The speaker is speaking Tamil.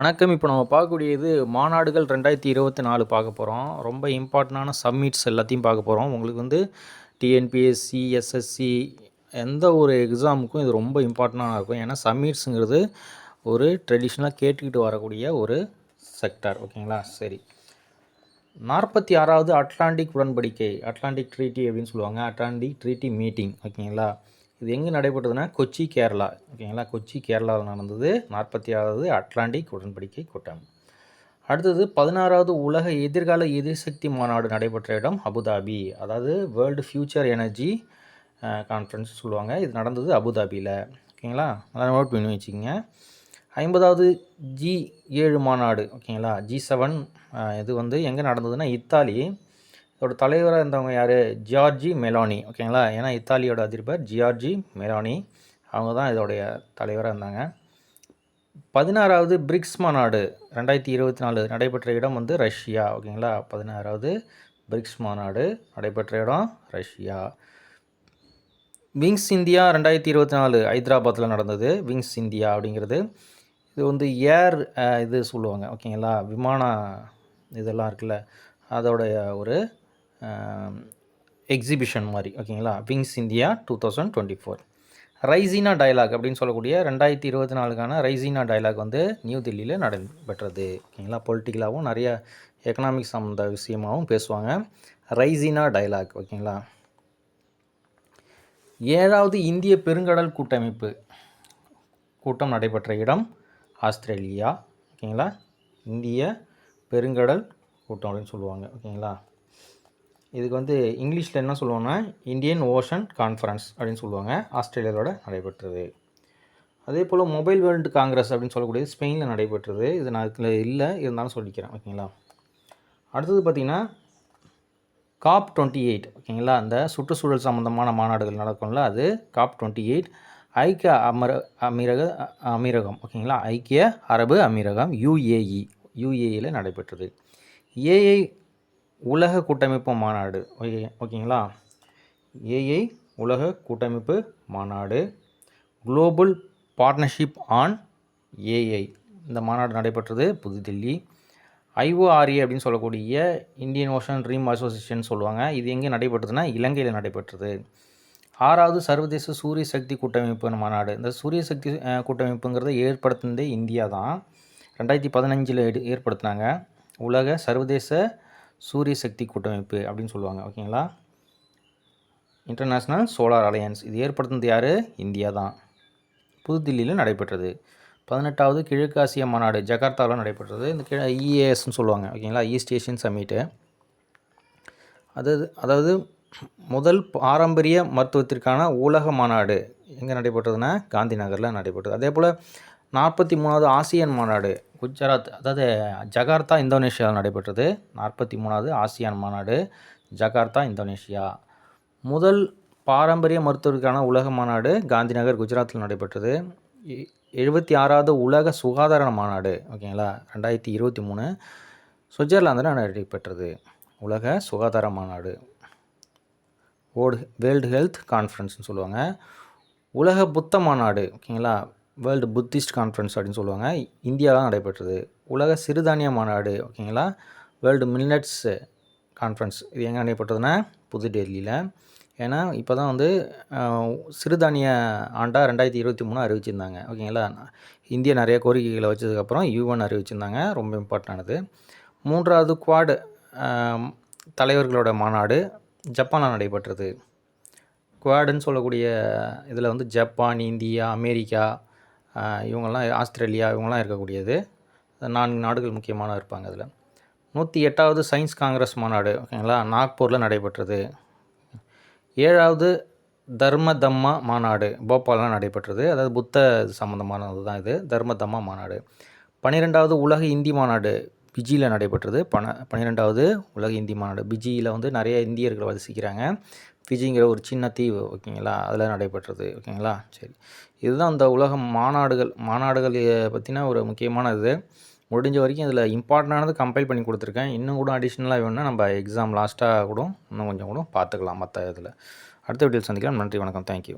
வணக்கம். இப்போ நம்ம பார்க்கக்கூடியது மாநாடுகள் ரெண்டாயிரத்தி இருபத்தி நாலு பார்க்க போகிறோம் ரொம்ப இம்பார்ட்டண்டான சம்மிட்ஸ் எல்லாத்தையும் பார்க்க போகிறோம் உங்களுக்கு வந்து டிஎன்பிஎஸ்சி எஸ்எஸ்சி எந்த ஒரு எக்ஸாமுக்கும் இது ரொம்ப இம்பார்ட்டண்டாக இருக்கும். ஏன்னா சம்மிட்ஸுங்கிறது ஒரு ட்ரெடிஷ்னலாக கேட்டுக்கிட்டு வரக்கூடிய ஒரு செக்டார். ஓகேங்களா? சரி. நாற்பத்தி ஆறாவது அட்லாண்டிக் உடன்படிக்கை அட்லாண்டிக் ட்ரீட்டி அப்படின்னு சொல்லுவாங்க. Atlantic treaty meeting. ஓகேங்களா? இது எங்கே நடைபெற்றதுன்னா கொச்சி கேரளா. ஓகேங்களா? கொச்சி கேரளாவில் நடந்தது நாற்பத்தி ஆறாவது அட்லாண்டிக் உடன்படிக்கை கூட்டம். அடுத்தது பதினாறாவது உலக எதிர்கால எதிர்சக்தி மாநாடு நடைபெற்ற இடம் அபுதாபி. அதாவது வேர்ல்டு ஃப்யூச்சர் எனர்ஜி கான்ஃபரன்ஸ் சொல்லுவாங்க. இது நடந்தது அபுதாபியில். ஓகேங்களா? நல்லா நோட் பண்ணி வச்சுக்கோங்க. ஐம்பதாவது ஜி ஏழு மாநாடு. ஓகேங்களா? ஜி செவன் இது வந்து எங்கே நடந்ததுன்னா இத்தாலி. இதோட தலைவராக இருந்தவங்க யார்? Giorgia Meloni. ஓகேங்களா? ஏன்னா இத்தாலியோட அதிபர் ஜியார்ஜி மெலானி. அவங்க தான் இதோடைய தலைவராக இருந்தாங்க. பதினாறாவது பிரிக்ஸ் மாநாடு ரெண்டாயிரத்தி இருபத்தி நாலு நடைபெற்ற இடம் வந்து ரஷ்யா. ஓகேங்களா? பதினாறாவது பிரிக்ஸ் மாநாடு நடைபெற்ற இடம் ரஷ்யா. விங்ஸ் இந்தியா ரெண்டாயிரத்தி இருபத்தி நாலு ஹைதராபாத்தில் நடந்தது. விங்ஸ் இந்தியா அப்படிங்கிறது. இது வந்து ஏர் இது சொல்லுவாங்க. ஓகேங்களா? விமான இதெல்லாம் இருக்குல்ல? அதோடைய ஒரு எக்ஸிபிஷன் மாதிரி ஓகேங்களா? Wings India two thousand twenty four Raisina dialogue அப்படின்னு சொல்லக்கூடிய ரெண்டாயிரத்தி இருபத்தி நாலுக்கான ரைசினா டைலாக் வந்து நியூ தில்லியில் நடைபெற்றது. ஓகேங்களா? பொலிட்டிக்கலாகவும் நிறைய எக்கனாமிக் சம்மந்த விஷயமாகவும் பேசுவாங்க. ரைசினா டைலாக் ஓகேங்களா? ஏழாவது இந்திய பெருங்கடல் கூட்டமைப்பு கூட்டம் நடைபெற்ற இடம் ஆஸ்திரேலியா. ஓகேங்களா? இந்திய பெருங்கடல் கூட்டம் அப்படின்னு சொல்லுவாங்க. ஓகேங்களா? இதுக்கு வந்து இங்கிலீஷில் என்ன சொல்லுவாங்கன்னா இந்தியன் ஓஷன் கான்ஃபரன்ஸ் அப்படின்னு சொல்லுவாங்க. ஆஸ்திரேலியாவோட நடைபெற்றது. அதே போல் மொபைல் வேர்ல்டு காங்கிரஸ் அப்படின்னு சொல்லக்கூடியது ஸ்பெயினில் நடைபெற்றது. இது நான் இதில் இல்லை இருந்தாலும் சொல்லிக்கிறேன் ஓகேங்களா? அடுத்தது பார்த்திங்கன்னா காப் டுவெண்ட்டி எயிட் ஓகேங்களா? அந்த சுற்றுச்சூழல் சம்மந்தமான மாநாடுகள் நடக்கும்ல அது காப் டுவெண்ட்டி எயிட் ஐக்கிய அமர அமீரக அமீரகம் ஓகேங்களா? ஐக்கிய அரபு அமீரகம் யுஏஇ யுஏஇயில் நடைபெற்றது. ஏஐ உலக கூட்டமைப்பு மாநாடு. ஓகே ஓகேங்களா? ஏஐ உலக கூட்டமைப்பு மாநாடு. குளோபல் பார்ட்னர்ஷிப் ஆன் ஏஐ இந்த மாநாடு நடைபெற்றது புதுதில்லி. ஐஓஆர்ஏ அப்படின்னு சொல்லக்கூடிய இந்தியன் ஓஷன் ட்ரீம் அசோசியேஷன் சொல்லுவாங்க. இது எங்கே நடைபெற்றதுன்னா இலங்கையில் நடைபெற்றது. ஆறாவது சர்வதேச சூரிய சக்தி கூட்டமைப்பு மாநாடு. இந்த சூரிய சக்தி கூட்டமைப்புங்கிறத ஏற்படுத்தினதே இந்தியா தான். ரெண்டாயிரத்தி பதினஞ்சில் ஏற்படுத்தினாங்க. உலக சர்வதேச சூரிய சக்தி கூட்டமைப்பு அப்படின்னு சொல்லுவாங்க ஓகேங்களா? இன்டர்நேஷ்னல் சோலார் அலையன்ஸ் இது ஏற்படுத்தினது யார்? இந்தியா தான். புதுதில்லியில் நடைபெற்றது. பதினெட்டாவது கிழக்காசிய மாநாடு ஜகார்த்தாவில் நடைபெற்றது. இந்த கிழ இஏஎஸ்ன்னு சொல்லுவாங்க ஓகேங்களா? ஈஸ்ட் ஏஷியன் சம்மிட்டு அதாவது அதாவது முதல் பாரம்பரிய மருத்துவத்திற்கான உலக மாநாடு எங்கே நடைபெற்றதுன்னா? காந்தி நகரில் நடைபெற்றது. அதே போல் நாற்பத்தி மூணாவது ஆசியான் மாநாடு குஜராத் அதாவது ஜகார்த்தா இந்தோனேஷியாவில் நடைபெற்றது. நாற்பத்தி மூணாவது ஆசியான் மாநாடு ஜகார்த்தா இந்தோனேஷியா. முதல் பாரம்பரிய மருத்துவருக்கான உலக மாநாடு காந்திநகர் குஜராத்தில் நடைபெற்றது. எழுபத்தி ஆறாவது உலக சுகாதார மாநாடு ஓகேங்களா? ரெண்டாயிரத்தி இருபத்தி மூணு சுவிட்சர்லாந்தில் நடைபெற்றது. உலக சுகாதார மாநாடு. ஓல்டு வேர்ல்டு ஹெல்த் கான்ஃபரன்ஸ்னு சொல்லுவாங்க. உலக புத்த மாநாடு ஓகேங்களா? வேர்ல்டு புத்திஸ்ட் கான்ஃபரன்ஸ் அப்படின்னு சொல்லுவாங்க. இந்தியாவில் நடைபெற்றது. உலக சிறுதானிய மாநாடு ஓகேங்களா? World millets conference. இது எங்கே நடைபெற்றதுன்னா புதுடெல்லியில். ஏன்னா இப்போ தான் வந்து சிறுதானிய ஆண்டாக ரெண்டாயிரத்தி இருபத்தி மூணு அறிவிச்சிருந்தாங்க. ஓகேங்களா? இந்தியா நிறைய கோரிக்கைகளை வச்சதுக்கப்புறம் யூஎன் அறிவிச்சிருந்தாங்க. ரொம்ப இம்பார்ட்டண்டானது மூன்றாவது குவாடு தலைவர்களோட மாநாடு ஜப்பானில் நடைபெற்றது. குவாடுன்னு சொல்லக்கூடிய இதில் வந்து ஜப்பான் இந்தியா அமெரிக்கா இவங்கெல்லாம் ஆஸ்திரேலியா இவங்கெல்லாம் இருக்கக்கூடியது. நான்கு நாடுகள் முக்கியமான இருப்பாங்க அதில். நூற்றி எட்டாவது சயின்ஸ் காங்கிரஸ் மாநாடு ஓகேங்களா? நாக்பூரில் நடைபெற்றது. ஏழாவது தர்ம தம்மா மாநாடு போபாலில் நடைபெற்றது. அதாவது புத்த சம்மந்தமானது தான் இது தர்ம தம்மா மாநாடு. பன்னிரெண்டாவது உலக இந்தி மாநாடு பிஜியில் நடைபெற்றது. பன பன்னிரெண்டாவது உலக இந்தி மாநாடு பிஜியில் வந்து நிறைய இந்தியர்கள் வசிக்கிறாங்க. ஃபிஜிங்கிற ஒரு சின்ன தீவு ஓகேங்களா? அதில் நடைபெற்றது ஓகேங்களா? சரி. இதுதான் அந்த உலக மாநாடுகள். மாநாடுகள் பற்றின ஒரு முக்கியமான இது முடிஞ்ச வரைக்கும் இதில் இம்பார்ட்டண்டானது கம்பைல் பண்ணி கொடுத்துருக்கேன். இன்னும் கூட அடிஷ்னலாக வேணும்னா நம்ம எக்ஸாம் லாஸ்ட்டாக கூட இன்னும் கொஞ்சம் கூட பார்த்துக்கலாம் மற்ற இதில். அடுத்த வீடியோவில் சந்திக்கலாம். நன்றி வணக்கம். தேங்க்யூ